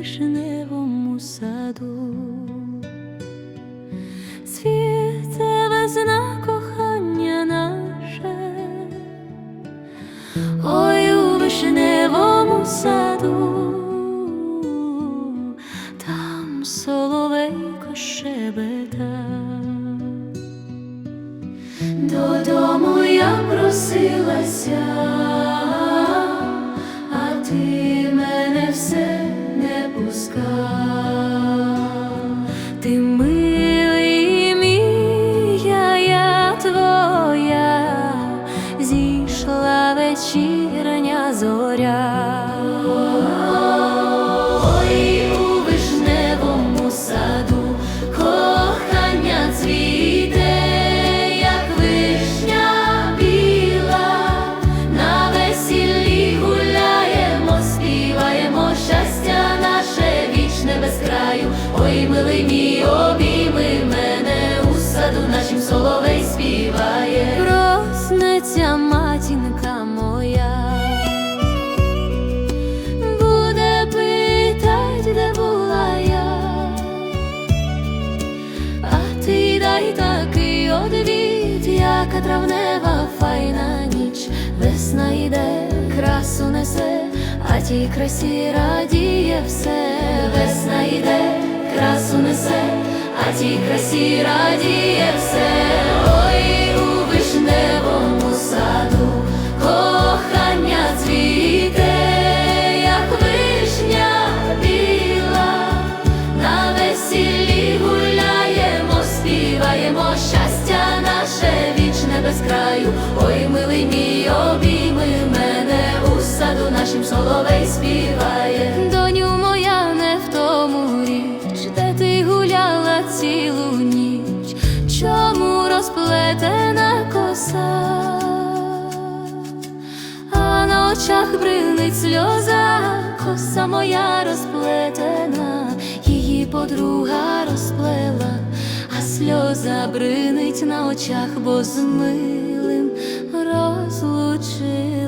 вишневому саду. Світе весна кохання наше, ой у вишневому саду, там соловейко щебета. Додому я просилася, тій красі радіє все, весна йде, красу несе, а тій красі радіє все, ой у вишневому саду, кохання цвіте, як вишня біла, на весіллі гуляємо, співаємо. Щастя наше вічне без краю. Ой, милий мій, у саду нашим соловей співає. Доню моя не в тому річ, де ти гуляла цілу ніч, чому розплетена коса? а на очах бринить сльоза, коса моя розплетена, її подруга розплела, а сльоза бринить на очах, бо з милим розлучилась